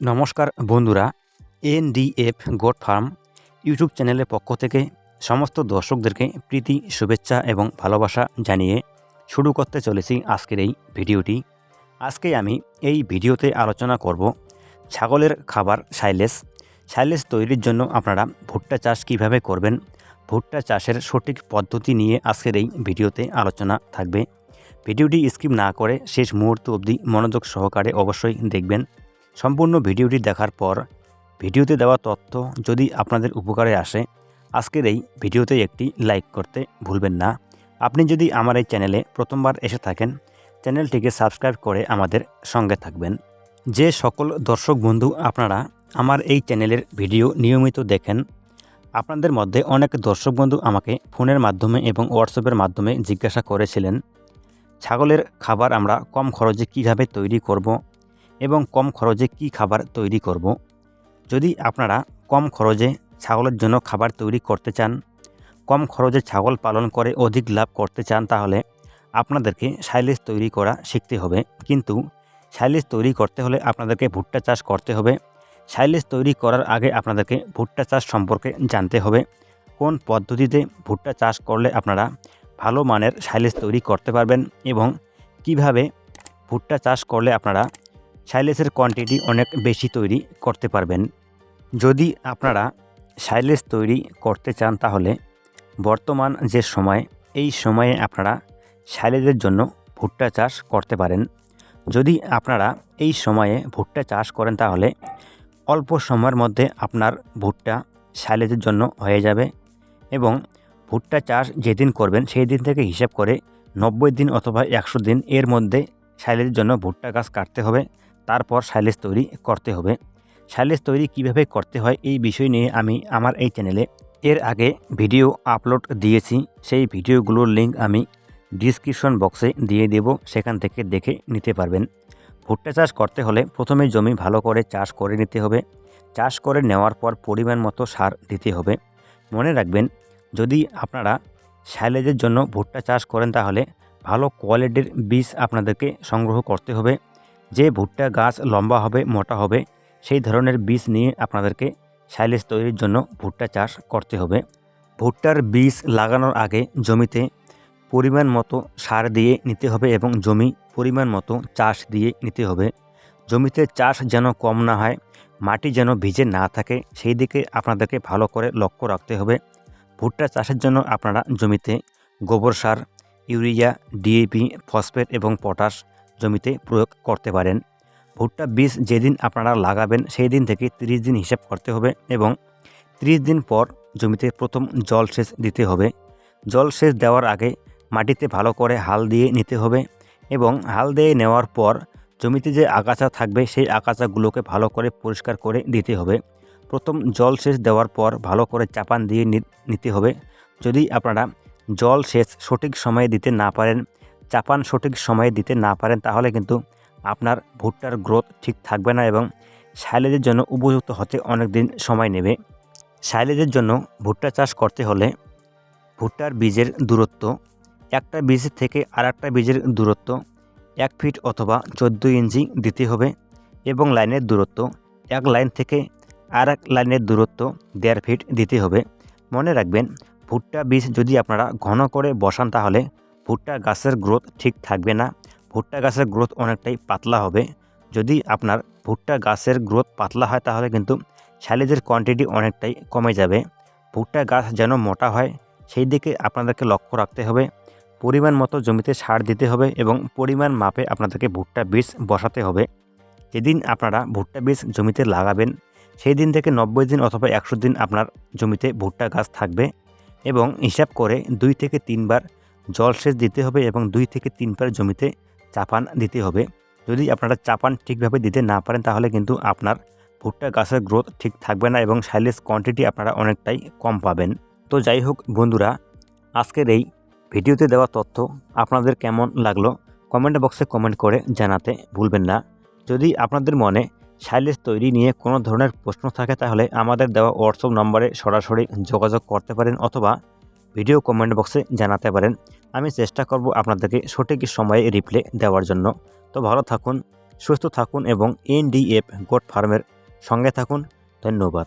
নমস্কার বন্ধুরা, NDF goat farm YouTube চ্যানেলের পক্ষ থেকে সমস্ত দর্শকদেরকে প্রীতি, শুভেচ্ছা এবং ভালোবাসা জানিয়ে শুরু করতে চলেছি আজকের এই ভিডিওটি। আজকে আমি এই ভিডিওতে আলোচনা করব ছাগলের খাবার সাইলেস। সাইলেস তৈরির জন্য আপনারা ভুট্টা চাষ কীভাবে করবেন, ভুট্টা চাষের সঠিক পদ্ধতি নিয়ে আজকের এই ভিডিওতে আলোচনা থাকবে। ভিডিওটি স্কিপ না করে শেষ মুহূর্ত অবধি মনোযোগ সহকারে অবশ্যই দেখবেন। সম্পূর্ণ ভিডিওটি দেখার পর ভিডিওতে দেওয়া তথ্য যদি আপনাদের উপকারে আসে, আজকের এই ভিডিওতে একটি লাইক করতে ভুলবেন না। আপনি যদি আমার এই চ্যানেলে প্রথমবার এসে থাকেন, চ্যানেলটিকে সাবস্ক্রাইব করে আমাদের সঙ্গে থাকবেন। যে সকল দর্শক বন্ধু আপনারা আমার এই চ্যানেলের ভিডিও নিয়মিত দেখেন, আপনাদের মধ্যে অনেক দর্শক বন্ধু আমাকে ফোনের মাধ্যমে এবং হোয়াটসঅ্যাপের মাধ্যমে জিজ্ঞাসা করেছিলেন, ছাগলের খাবার আমরা কম খরচে কীভাবে তৈরি করব এবং কম খরচে কি খাবার তৈরি করব। যদি আপনারা কম খরচে ছাগলের জন্য খাবার তৈরি করতে চান, কম খরচে ছাগল পালন করে অধিক লাভ করতে চান, তাহলে আপনাদেরকে সাইলেজ তৈরি করা শিখতে হবে। কিন্তু সাইলেজ তৈরি করতে হলে আপনাদেরকে ভুট্টা চাষ করতে হবে। সাইলেজ তৈরি করার আগে আপনাদেরকে ভুট্টা চাষ সম্পর্কে জানতে হবে। কোন পদ্ধতিতে ভুট্টা চাষ করলে আপনারা ভালো মানের সাইলেজ তৈরি করতে পারবেন এবং কীভাবে ভুট্টা চাষ করলে আপনারা সাইলেসের কোয়ান্টিটি অনেক বেশি তৈরি করতে পারবেন। যদি আপনারা সাইলেস তৈরি করতে চান তাহলে বর্তমান যে সময়, এই সময়ে আপনারা সাইলেজের জন্য ভুট্টা চাষ করতে পারেন। যদি আপনারা এই সময়ে ভুট্টা চাষ করেন তাহলে অল্প সময়ের মধ্যে আপনার ভুট্টা সাইলেজের জন্য হয়ে যাবে এবং ভুট্টা চাষ যেদিন করবেন সেই দিন থেকে হিসাব করে নব্বই দিন অথবা একশো দিন এর মধ্যে সাইলেজের জন্য ভুট্টা গাছ কাটতে হবে। তারপর সাইলেজ তৈরি করতে হবে। সাইলেজ তৈরি কীভাবে করতে হয় এই বিষয় নিয়ে আমি আমার এই চ্যানেলে এর আগে ভিডিও আপলোড দিয়েছি। সেই ভিডিওগুলোর লিঙ্ক আমি ডিসক্রিপশন বক্সে দিয়ে দেব, সেখান থেকে দেখে নিতে পারবেন। ভুট্টা চাষ করতে হলে প্রথমে জমি ভালো করে চাষ করে নিতে হবে। চাষ করে নেওয়ার পর পরিমাণ মতো সার দিতে হবে। মনে রাখবেন, যদি আপনারা সাইলেজের জন্য ভুট্টা চাষ করেন তাহলে ভালো কোয়ালিটির বীজ আপনাদেরকে সংগ্রহ করতে হবে। যে ভুট্টা গাছ লম্বা হবে, মোটা হবে, সেই ধরনের বীজ নিয়ে আপনাদেরকে সাইলেজ তৈরির জন্য ভুট্টা চাষ করতে হবে। ভুট্টার বীজ লাগানোর আগে জমিতে পরিমাণ মতো সার দিয়ে নিতে হবে এবং জমি পরিমাণ মতো চাষ দিয়ে নিতে হবে। জমিতে চাষ যেন কম না হয়, মাটি যেন ভিজে না থাকে, সেই দিকে আপনাদেরকে ভালো করে লক্ষ্য রাখতে হবে। ভুট্টা চাষের জন্য আপনারা জমিতে গোবর সার, ইউরিয়া, ডিএপি, ফসফেট এবং পটাশ জমিতে প্রয়োগ করতে পারেন। ভুট্টা বীজ যেদিন আপনারা লাগাবেন সেই দিন থেকে 30 দিন হিসাব করতে হবে এবং 30 দিন পর জমিতে প্রথম জল সেচ দিতে হবে। জল সেচ দেওয়ার আগে মাটিতে ভালো করে হাল দিয়ে নিতে হবে এবং হাল দিয়ে নেওয়ার পর জমিতে যে আগাছা থাকবে, সেই আগাছাগুলোকে ভালো করে পরিষ্কার করে দিতে হবে। প্রথম জল সেচ দেওয়ার পর ভালো করে চাপান দিয়ে নিতে হবে। যদি আপনারা জল সেচ সঠিক সময়ে দিতে না পারেন চাপান সঠিক সময়ে দিতে না পারেন, তাহলে কিন্তু আপনার ভুট্টার গ্রোথ ঠিক থাকবে না এবং সাইলেজের জন্য উপযুক্ত হতে অনেক দিন সময় নেবে। সাইলেজের জন্য ভুট্টা চাষ করতে হলে ভুট্টার বীজের দূরত্ব, একটা বীজ থেকে আর একটা বীজের দূরত্ব, এক ফিট অথবা চোদ্দ ইঞ্চি দিতে হবে এবং লাইনের দূরত্ব, এক লাইন থেকে আর এক লাইনের দূরত্ব দেড় ফিট দিতে হবে। মনে রাখবেন, ভুট্টা বীজ যদি আপনারা ঘন করে বসান তাহলে ভুট্টা গাছের গ্রোথ ঠিক থাকবে না, ভুট্টা গাছের গ্রোথ অনেকটাই পাতলা হবে। যদি আপনার ভুট্টা গাছের গ্রোথ পাতলা হয়, তাহলে কিন্তু স্যালেজের কোয়ান্টিটি অনেকটাই কমে যাবে। ভুট্টা গাছ যেন মোটা হয়, সেই দিকে আপনাদেরকে লক্ষ্য রাখতে হবে। পরিমাণ মতো জমিতে সার দিতে হবে এবং পরিমাণ মাপে আপনাদেরকে ভুট্টা বীজ বসাতে হবে। যেদিন আপনারা ভুট্টা বীজ জমিতে লাগাবেন, সেই দিন থেকে নব্বই দিন অথবা একশো দিন আপনার জমিতে ভুট্টা গাছ থাকবে এবং হিসাব করে দুই থেকে তিনবার জলসেচ দিতে হবে এবং দুই থেকে তিন তিনবার জমিতে চাপান দিতে হবে। যদি আপনারা চাপান ঠিকভাবে দিতে না পারেন, তাহলে কিন্তু আপনার ভুট্টা গাছের গ্রোথ ঠিক থাকবে না এবং সাইলেজ কোয়ান্টিটি আপনারা অনেকটাই কম পাবেন। তো যাই হোক বন্ধুরা, আজকের এই ভিডিওতে দেওয়া তথ্য আপনাদের কেমন লাগল কমেন্ট বক্সে কমেন্ট করে জানাতে ভুলবেন না। যদি আপনাদের মনে সাইলেজ তৈরি নিয়ে কোনো ধরনের প্রশ্ন থাকে, তাহলে আমাদের দেওয়া হোয়াটসঅ্যাপ নম্বরে সরাসরি যোগাযোগ করতে পারেন অথবা ভিডিও কমেন্ট বক্সে জানাতে পারেন। আমি চেষ্টা করব আপনাদেরকে সঠিক সময়ে রিপ্লে দেওয়ার জন্য। তো ভালো থাকুন, সুস্থ থাকুন এবং এনডিএফ গোট ফার্মের সঙ্গে থাকুন। ধন্যবাদ।